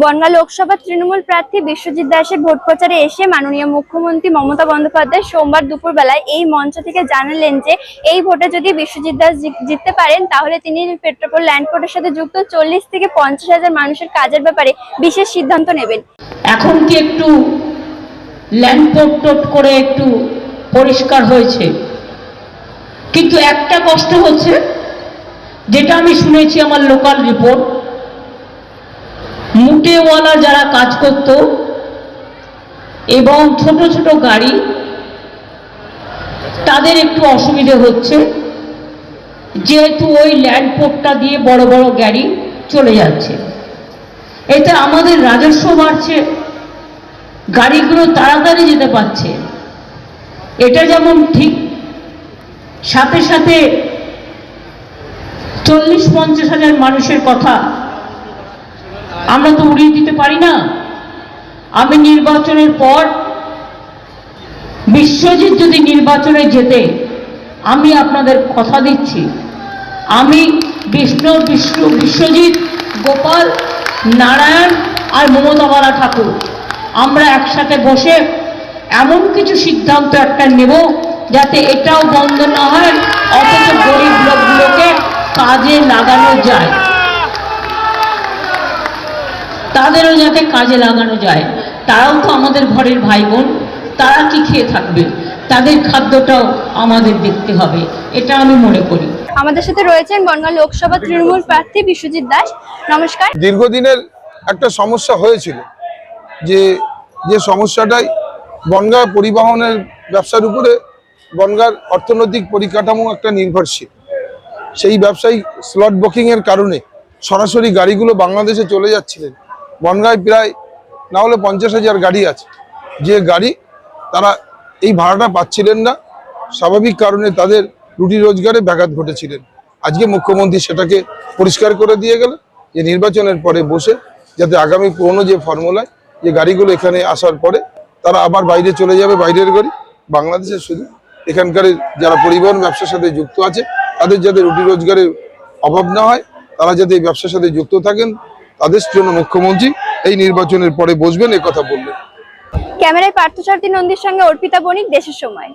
বনগাঁ লোকসভা তৃণমূল প্রার্থী বিশ্বজিৎ দাসের ভোট প্রচারে এসে মাননীয় মুখ্যমন্ত্রী মমতা বন্দ্যোপাধ্যায় সোমবার দুপুরবেলায় এই মঞ্চ থেকে জানালেন যে, এই ভোটে যদি বিশ্বজিৎ দাস জিততে পারেন, তাহলে তিনি পেট্রোপোল ল্যান্ডপোর্টের সাথে যুক্ত চল্লিশ থেকে পঞ্চাশ হাজার মানুষের কাজের ব্যাপারে বিশেষ সিদ্ধান্ত নেবেন। এখন কি একটু ল্যান্ডপোর্ট টোট করে একটু পরিষ্কার হয়েছে? কিন্তু একটা কষ্ট হচ্ছে, যেটা আমি শুনেছি আমার লোকাল রিপোর্ট মুটেওয়ালা যারা কাজ করত এবং ছোট ছোট গাড়ি, তাদের একটু অসুবিধে হচ্ছে। যেহেতু ওই ল্যান্ডপোর্টটা দিয়ে বড় বড় গাড়ি চলে যাচ্ছে। এতে আমাদের রাজস্ব বাড়ছে, গাড়িগুলো তাড়াতাড়ি যেতে পারছে। এটা যেমন ঠিক, সাথে সাথে চল্লিশ পঞ্চাশ হাজার মানুষের কথা আমরা তো উড়িয়ে দিতে পারি না। আমি নির্বাচনের পর বিশ্বজিৎ যদি নির্বাচনে যেতে আমি আপনাদের কথা দিচ্ছি। আমি বিষ্ণু বিষ্ণু, বিশ্বজিৎ, গোপাল, নারায়ণ আর মমতা মমতাবালা ঠাকুর আমরা একসাথে বসে এমন কিছু সিদ্ধান্ত একটা নেব যাতে এটাও বন্ধ না হয়, অথচ গরিব লোকগুলোকে কাজে লাগানো যায়। তাদেরও যাতে কাজে লাগানো যায় তারাও তো আমাদের ঘরের ভাই বোন তারা কি খেয়ে থাকবে? তাদের খাদ্যটাও আমাদের দেখতে হবে এটা আমি মনে করি। আমাদের সাথে রয়েছেন বনগাঁ লোকসভা তৃণমূল প্রার্থী বিশ্বজিৎ দাস। নমস্কার। দীর্ঘদিনের একটা সমস্যা হয়েছিল যে যে সমস্যাটাই বনগা পরিবহনের ব্যবসার উপরে বনগার অর্থনৈতিক পরিকাঠামো একটা নির্ভরশীল। সেই ব্যবসায়ী স্লট বুকিংয়ের কারণে সরাসরি গাড়িগুলো বাংলাদেশে চলে যাচ্ছিলেন। বনগায় প্রায় না হলে পঞ্চাশ হাজার গাড়ি আছে। যে গাড়ি তারা এই ভাড়াটা পাচ্ছিলেন না। স্বাভাবিক কারণে তাদের রুটি রোজগারে ব্যাঘাত ঘটেছিলেন। আজকে মুখ্যমন্ত্রী সেটাকে পরিষ্কার করে দিয়ে গেল যে নির্বাচনের পরে বসে যাতে আগামী পুরনো যে ফর্মুলায় যে গাড়িগুলো এখানে আসার পরে তারা আবার বাইরে চলে যাবে, বাইরের গাড়ি। বাংলাদেশের শুধু এখানকার যারা পরিবহন ব্যবসার সাথে যুক্ত আছে, তাদের যাতে রুটি রোজগারের অভাব না হয়, তারা যাতে এই ব্যবসার সাথে যুক্ত থাকেন, তাদের জন্য মুখ্যমন্ত্রী এই নির্বাচনের পরে বসবেন কথা বললেন। ক্যামেরায় পার্থ সারথী নন্দীর সঙ্গে অর্পিতা বণিক, দেশের সময়।